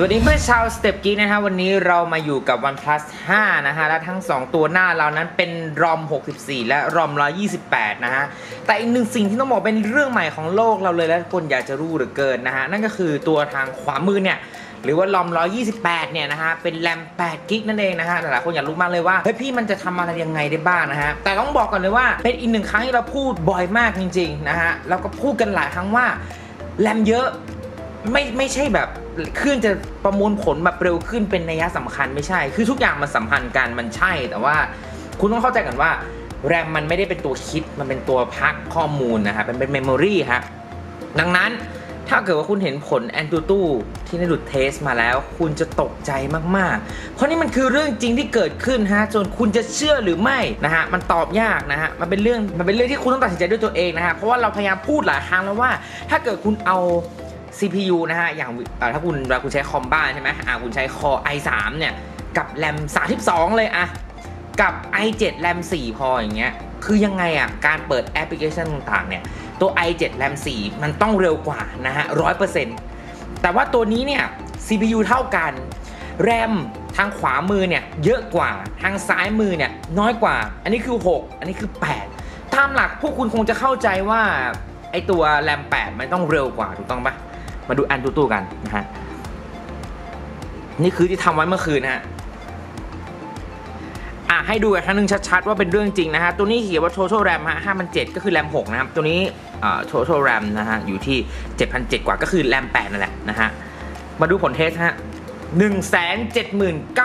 สวัสดีเพื่อนชาวสเต็ปกี้นะฮะวันนี้เรามาอยู่กับ OnePlus 5 นะฮะ และทั้ง 2 ตัวหน้าเรานั้นเป็น ROM 64 และ ROM 128 นะฮะ แต่อีกหนึ่งสิ่งที่ต้องบอกเป็นเรื่องใหม่ของโลกเราเลยและคนอยากจะรู้เหลือเกินนะฮะ นั่นก็คือตัวทางขวามือเนี่ยหรือว่า ROM 128 เนี่ยนะฮะ เป็นแรม 8 กิกนั่นเองนะฮะ หลายๆคนอยากรู้มากเลยว่า เฮ้ยพี่มันจะทำอะไรยังไงได้บ้างนะฮะ แต่ต้องบอกก่อนเลยว่า เป็นอีกหนึ่งครั้งที่เราพูดบ่อยมากจริง ๆ นะฮะ แล้วก็พูดกันหลายครั้งว่าแรมเยอะ ไม่ไม่ใช่แบบ เครื่องจะประมวลผลแบบเร็วขึ้นเป็นนัยสำคัญไม่ใช่ คือทุกอย่างมันสัมพันธ์กันมันใช่ แต่ว่าคุณต้องเข้าใจกันว่าแรมมันไม่ได้เป็นตัวคิดมันเป็นตัวพักข้อมูลนะฮะเป็นเป็นเมมโมรีฮะดังนั้นถ้าเกิดว่าคุณเห็นผลแอนตูตูที่ได้ดูดเทสมาแล้ว คุณจะตกใจมาก ๆ เพราะนี่มันคือเรื่องจริงที่เกิดขึ้นฮะจนคุณจะเชื่อหรือไม่นะฮะมันตอบยากนะฮะมันเป็นเรื่องมันเป็นเรื่องที่คุณต้องตัดสินใจด้วยตัวเองนะฮะเพราะว่าเราพยายามพูดหลายครั้งแล้วว่า ถ้าเกิดคุณเอา CPU นะฮะ อย่างถ้าคุณเวลาคุณใช้คอมบ้านใช่ไหมอ่าคุณใช้ Core i3 เนี่ย กับแรม32 เลยอะกับ i7 แรม4 พออย่างเงี้ย คือยังไงอะการเปิดแอปพลิเคชันต่างๆ เนี่ย ตัว i7 แรม4 มันต้องเร็วกว่านะฮะ100%แต่ว่าตัวนี้เนี่ย CPU เท่ากันแรมทางขวามือเนี่ยเยอะกว่าทางซ้ายมือเนี่ยน้อยกว่า อันนี้คือ 6 อันนี้คือ 8 ตามหลักพวกคุณคงจะเข้าใจว่าไอตัวแรม 8 มันต้องเร็วกว่าถูกต้องปะ มาดูแอนตูตูกันนะฮะนี่คือที่ทำไว้เมื่อคืนนะฮะอะให้ดูอีกครั้งนึงชัดๆว่าเป็นเรื่องจริงนะฮะ ตัวนี้เขียนว่า total RAM ฮะ5,007ก็คือ RAM 6นะครับ ตัวนี้อ่า total RAM นะฮะ อยู่ที่7,007กว่าก็คือ RAM 8นั่นแหละนะฮะ มาดูผลเทสฮะ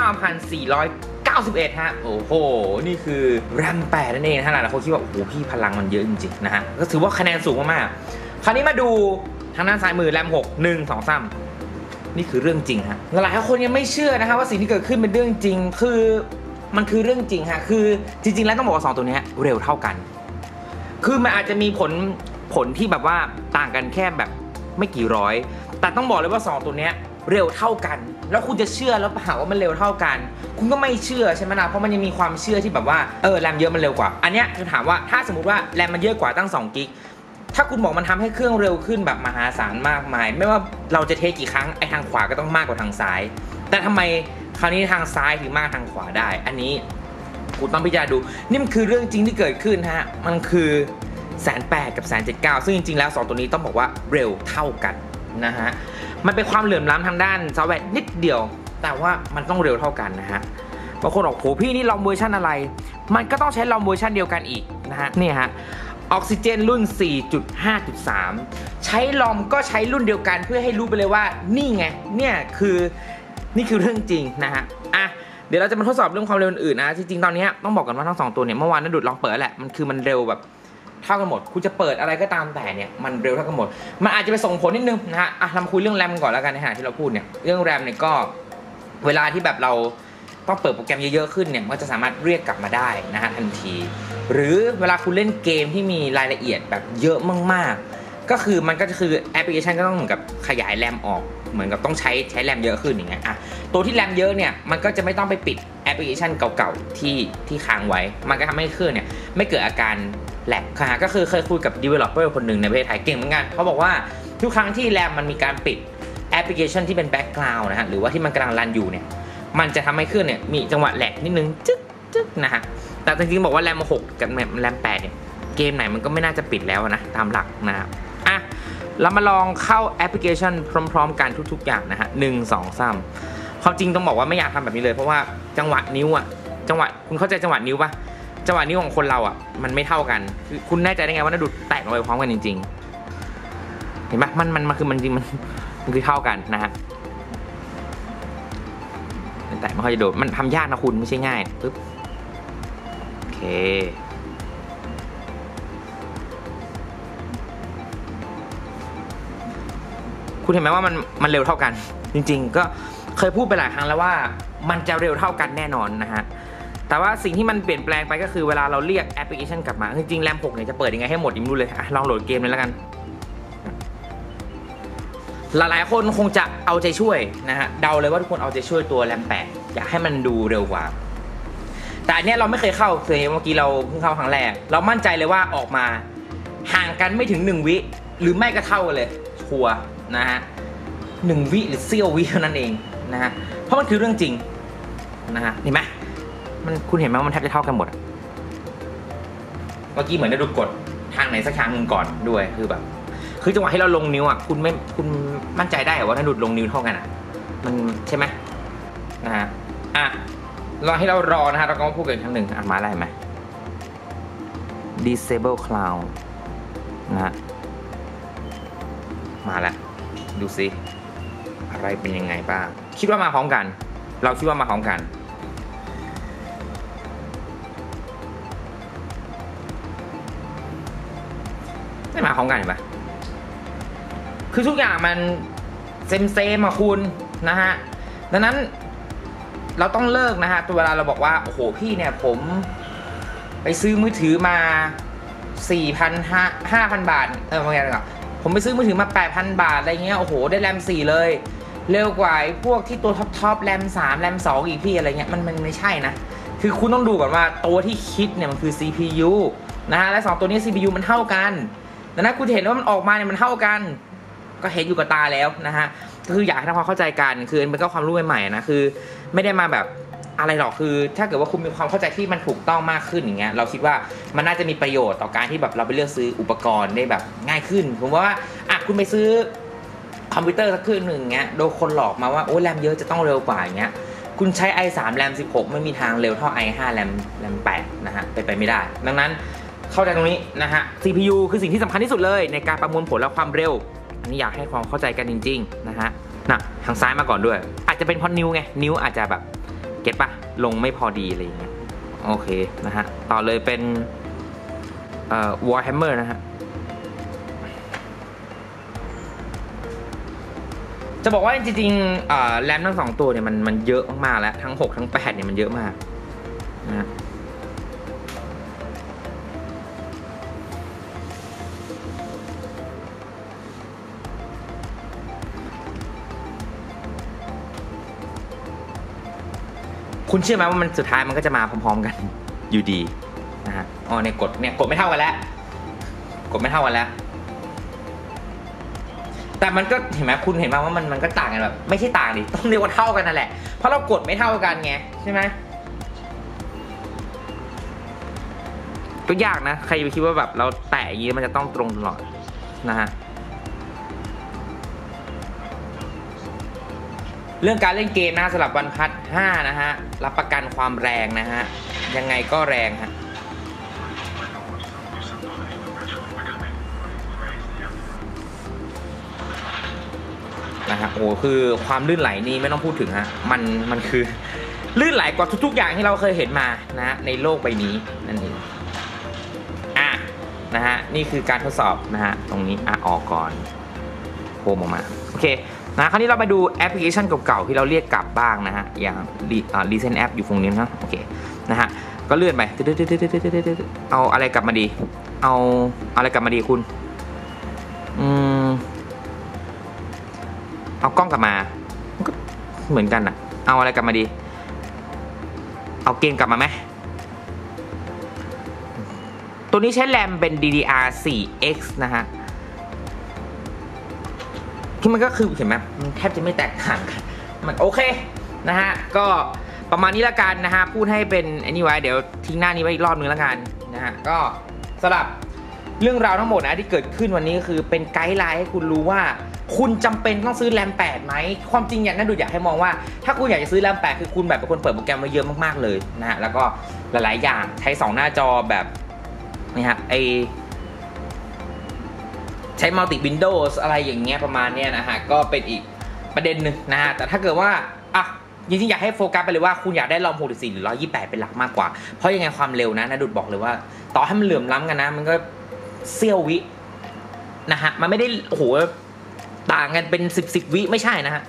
179,491ฮะ โอ้โห นี่คือ RAM 8นั่นเองนะฮะหลายคนคิดว่า โอ้โห พี่พลังมันเยอะจริงๆนะฮะ ก็ถือว่าคะแนนสูงมากๆคราวนี้มาดู ทางด้านซ้ายมือแรม6 1 2 3นี่คือเรื่องจริงฮะหลายคนยังไม่เชื่อนะฮะว่าสิ่งที่เกิดขึ้นเป็นเรื่องจริง คือมันคือเรื่องจริงฮะคือจริง ๆ แล้วต้องบอกว่าสองตัวนี้เร็วเท่ากัน คือมันอาจจะมีผลผลที่แบบว่าต่างกันแค่แบบไม่กี่ร้อย แต่ต้องบอกเลยว่า 2 ตัวนี้เร็วเท่ากัน แล้วคุณจะเชื่อแล้วหาว่ามันเร็วเท่ากัน คุณก็ไม่เชื่อใช่ไหมนะเพราะมันยังมีความเชื่อที่แบบว่าเออแรมเยอะมันเร็วกว่า อันเนี้ยคือถามว่าถ้าสมมติว่าแรมมันเยอะกว่าตั้ง2กิก ถ้าคุณบอกมันทำให้เครื่องเร็วขึ้นแบบมหาศาลมากมาย ไม่ว่าเราจะเทกี่ครั้งไอ้ทางขวาก็ต้องมากกว่าทางซ้าย แต่ทำไมคราวนี้ทางซ้ายถึงมากทางขวาได้ อันนี้คุณต้องพิจารณาดูนี่มันคือเรื่องจริงที่เกิดขึ้นฮะมันคือแสนแปดกับแสนเจ็ดเก้าซึ่งจริงๆแล้วสองตัวนี้ต้องบอกว่าเร็วเท่ากันนะฮะมันเป็นความเหลื่อมล้ำทางด้านซอฟต์แวร์นิดเดียว แต่ว่ามันต้องเร็วเท่ากันนะฮะบางคนบอกโหพี่นี่ลองเวอร์ชันอะไร มันก็ต้องใช้ลองเวอร์ชันเดียวกันอีกนะฮะนี่ฮะ ออกซิเจนรุ่น 4.5.3 ใช้ลอมก็ใช้รุ่นเดียวกันเพื่อให้รู้ไปเลยว่านี่ไง เนี่ยคือนี่คือเรื่องจริงนะฮะ อะ เดี๋ยวเราจะมาทดสอบเรื่องความเร็วอื่นนะ จริงๆ ตอนนี้ต้องบอกกันว่าทั้งสองตัวเนี่ย เมื่อวานนันดุดลองเปิดแหละ มันคือมันเร็วแบบเท่ากันหมด คุณจะเปิดอะไรก็ตามแต่เนี่ย มันเร็วเท่ากันหมด มันอาจจะไปส่งผลนิดนึงนะฮะ อะเราคุยเรื่องแรมก่อนแล้วกันนะฮะที่เราพูดเนี่ย เรื่องแรมเนี่ยก็เวลาที่แบบเราต้องเปิดโปรแกรมเยอะๆขึ้นเนี่ย มันจะสามารถเรียกกลับมาได้นะฮะทันที หรือเวลาคุณเล่นเกมที่มีรายละเอียดแบบเยอะมากๆ ก็คือมันก็จะคือแอปพลิเคชันก็ต้องเหมือนกับขยายแรมออก เหมือนกับต้องใช้ใช้แรมเยอะขึ้นอย่างเงี้ยอะตัวที่แรมเยอะเนี่ยมันก็จะไม่ต้องไปปิดแอปพลิเคชันเก่าๆที่ที่ค้างไว้ มันก็ทำให้เครื่องเนี่ยไม่เกิดอาการแลกค่ะก็คือเคยคุยกับ developer คนหนึ่งในประเทศไทยเก่งเหมือนกันเขาบอกว่าทุกครั้งที่แรมมันมีการปิดแอปพลิเคชันที่เป็นแบ็กกราวน์นะฮะหรือว่าที่มันกำลังรันอยู่เนี่ยมันจะทำให้เครื่องเนี่ยมีจังหวะแหลกนิดนึงจึ๊กจึ๊กนะฮะ แต่จริงๆบอกว่าแรมหกกับแรมแปดเนี่ยเกมไหนมันก็ไม่น่าจะปิดแล้วนะ ตามหลักนะครับอะเรามาลองเข้าแอปพลิเคชันพร้อม ๆ กันทุก ๆ อย่างนะฮะหนึ่งสองสามความจริงต้องบอกว่าไม่อยากทำแบบนี้เลย เพราะว่าจังหวะนิ้วอะจังหวะคุณเข้าใจจังหวะนิ้วปะจังหวะนิ้วของคนเราอะมันไม่เท่ากันคือคุณแน่ใจได้ไงว่านาดูแตกลงไปพร้อมกันจริง ๆ เห็นปะมันมันมันคือมันจริงมันมันคือเท่ากันนะฮะแต่ไม่ค่อยจะโดดมันทำยากนะคุณไม่ใช่ง่ายปึ๊บ คุณเห็นไหมว่ามันมันเร็วเท่ากัน จริง ๆ ก็เคยพูดไปหลายครั้งแล้วว่า มันจะเร็วเท่ากันแน่นอนนะฮะแต่ว่าสิ่งที่มันเปลี่ยนแปลงไปก็คือเวลาเราเรียกแอปพลิเคชันกลับมา จริงๆแรม6เนี่ยจะเปิดยังไงให้หมดยังไม่รู้เลยอะลองโหลดเกมเลยแล้วกัน หลายๆคนคงจะเอาใจช่วยนะฮะเดาเลยว่าทุกคนเอาใจช่วยตัวแรม8อยากให้มันดูเร็วกว่า แต่อันเนี้ยเราไม่เคยเข้าเคยเมื่อกี้เราเพิ่งเข้าครั้งแรก เรามั่นใจเลยว่าออกมา ห่างกันไม่ถึง1วิ หรือไม่ก็เท่ากันเลยชัวนะฮะหนึ่งวิหรือเสี้ยววิเท่านั้นเองนะฮะเพราะมันคือเรื่องจริงนะฮะเห็นไหมมันคุณเห็นไหมว่ามันแทบจะเท่ากันหมดเมื่อกี้เหมือนได้ดูกดทางไหนสักทางหนึ่งก่อนด้วยคือแบบคือจังหวะที่เราลงนิ้วอะคุณไม่คุณมั่นใจได้เหรอว่าถ้าดูดลงนิ้วเท่ากันอะ มันใช่ไหมนะฮะอะ รอให้เรารอนะฮะเราก็มาพูดกันอีกครั้งหนึ่งอะมาอะไรไหม disable cloud นะฮะมาแล้ว ดูสิ อะไรเป็นยังไงบ้าง คิดว่ามาพร้อมกัน เราคิดว่ามาพร้อมกัน ไม่มาพร้อมกันเห็นปะคือทุกอย่างมันเซมเซมอะคุณนะฮะ ดังนั้น เราต้องเลิกนะฮะตัวเวลาเราบอกว่าโอ้โหพี่เนี่ยผม ไปซื้อมือถือมาสี่พันห้าห้าพันบาทเออไม่ใช่หรอกผมไปซื้อมือถือมาแปดพันบาทอะไรเงี้ยโอ้โหได้แรมสี่เลย เร็วกว่าไอ้พวกที่ตัวท็อปท็อปแรมสามแรมสองอีกพี่อะไรเงี้ยมันมันไม่ใช่นะคือคุณต้องดูก่อนว่าตัวที่คิดเนี่ยมันคือ CPU นะฮะและสองตัวนี้ CPU มันเท่ากันดังนั้นคุณเห็นว่ามันออกมาเนี่ยมันเท่ากัน ก็เห็นอยู่กับตาแล้วนะฮะก็คืออยากให้ทำความเข้าใจกันคือมันก็ความรู้ใหม่ๆนะคือ ไม่ได้มาแบบอะไรหรอกคือ ถ้าเกิดว่าคุณมีความเข้าใจที่มันถูกต้องมากขึ้นอย่างเงี้ยเราคิดว่ามันน่าจะมีประโยชน์ต่อการที่แบบเราไปเลือกซื้ออุปกรณ์ได้แบบง่ายขึ้น ผมว่าอะคุณไปซื้อคอมพิวเตอร์สักเครื่องหนึ่งเงี้ยโดนคนหลอกมาว่าโอ้แรมเยอะจะต้องเร็วกว่าอย่างเงี้ยคุณใช้ i3 แรม16 ไม่มีทางเร็วเท่า i5 แรมแรม8นะฮะไปไปไม่ได้ ดังนั้นเข้าใจตรงนี้นะฮะ CPU คือสิ่งที่สำคัญที่สุดเลยในการประมวลผลและความเร็ว อันนี้อยากให้ความเข้าใจกันจริง ๆ นะฮะน่ะทางซ้ายมาก่อนด้วย อาจจะเป็นเพราะนิ้วไง นิ้วอาจจะแบบ เก็ตปะลงไม่พอดีอะไรอย่างเงี้ย โอเค นะฮะ ต่อเลยเป็น เอ่อ Warhammer นะฮะ จะบอกว่าจริงๆเอ่อแรมทั้งสองตัวเนี่ยมันมันเยอะมากๆแล้ว ทั้ง 6 ทั้ง8เนี่ยมันเยอะมากนะ คุณเชื่อไหมว่ามันสุดท้ายมันก็จะมาพร้อมๆกันอยู่ดีนะฮะอ๋อเนี่ยกดเนี่ยกดไม่เท่ากันแล้ว กดไม่เท่ากันแล้ว แต่มันก็เห็นไหมคุณเห็นไหมว่ามันมันก็ต่างกันแบบไม่ใช่ต่างดิต้องเรียกว่าเท่ากันนั่นแหละเพราะเรากดไม่เท่ากันไงใช่ไหมก็ยากนะ ใครไปคิดว่าแบบเราแตะอย่างนี้มันจะต้องตรงตลอดนะฮะ เรื่องการเล่นเกมนะสำหรับวันพัด5นะฮะ รับประกันความแรงนะฮะ ยังไงก็แรงฮะนะฮะโอ้คือความลื่นไหลนี่ไม่ต้องพูดถึงฮะ มันมันคือลื่นไหลกว่าทุก ๆ อย่างที่เราเคยเห็นมานะฮะในโลกใบนี้นั่นเองอะนะฮะนี่คือการทดสอบนะฮะตรงนี้อะออกก่อนโฮมออกมาโอเค นะคราวนี้เรามาดูแอปพลิเคชันเก่าๆที่เราเรียกกลับบ้างนะฮะอย่างรีเซนแอปอยู่ตรงนี้นะโอเคนะฮะก็เลื่อนไปเอาอะไรกลับมาดี เอาอะไรกลับมาดีคุณอืมเอากล้องกลับมาก็เหมือนกันอะเอาอะไรกลับมาดี เอาเกมกลับมาไหมตัวนี้ใช้แรมเป็น DDR 4X นะฮะ ที่มันก็คือเห็นไหมมันแทบจะไม่แตกต่างกันมันโอเคนะฮะก็ประมาณนี้ละกันนะฮะพูดให้เป็นอันนี้ไว้เดี๋ยวทิ้งหน้านี้ไว้อีกรอบนึงละกันนะฮะก็สำหรับเรื่องราวทั้งหมดนะที่เกิดขึ้นวันนี้ก็คือเป็นไกด์ไลน์ให้คุณรู้ว่า คุณจำเป็นต้องซื้อแรม8ไหมความจริงอย่างนั้นดูอยากให้มองว่า ถ้าคุณอยากจะซื้อแรม8คือคุณแบบเป็นคนเปิดโปรแกรมมาเยอะมากๆเลยนะฮะแล้วก็หลายๆอย่างใช้ 2 หน้าจอแบบนี่ฮะไอ ใช้มัลติวินโดว์อะไรอย่างเงี้ยประมาณเนี้ยนะฮะก็เป็นอีกประเด็นหนึ่งนะฮะแต่ถ้าเกิดว่าอะจริงๆอยากให้โฟกัสไปเลยว่าคุณอยากได้รอม64หรือ 128 เป็นหลักมากกว่า เพราะยังไงความเร็วนะนะดุดบอกเลยว่า ต่อให้มันเหลื่อมล้ำกันนะ มันก็เซี่ยววินะฮะมันไม่ได้โอ้โหต่างกันเป็นสิบสิบวิไม่ใช่นะฮะ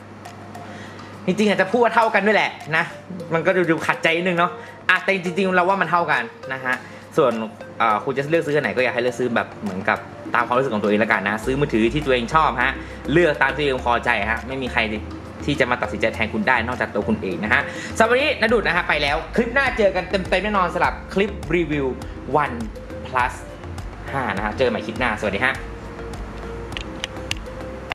จริงๆอาจจะพูดว่าเท่ากันด้วยแหละนะ มันก็ดูขัดใจนิดนึงเนาะอะแต่จริงๆเราว่ามันเท่ากันนะฮะส่วนคุณจะเลือกซื้อไหนก็อยากให้เลือกซื้อแบบเหมือนกับ ตามความรู้สึกของตัวเองแล้วกันนะ ซื้อมือถือที่ตัวเองชอบฮะ เลือกตามที่ตัวเองพอใจฮะ ไม่มีใครที่จะมาตัดสินใจแทนคุณได้นอกจากตัวคุณเองนะฮะสำหรับวันนี้นดุดนะฮะไปแล้ว คลิปหน้าเจอกันเต็มๆแน่นอนสำหรับคลิปรีวิว One Plus 5นะฮะ เจอใหม่คลิปหน้า สวัสดีฮะ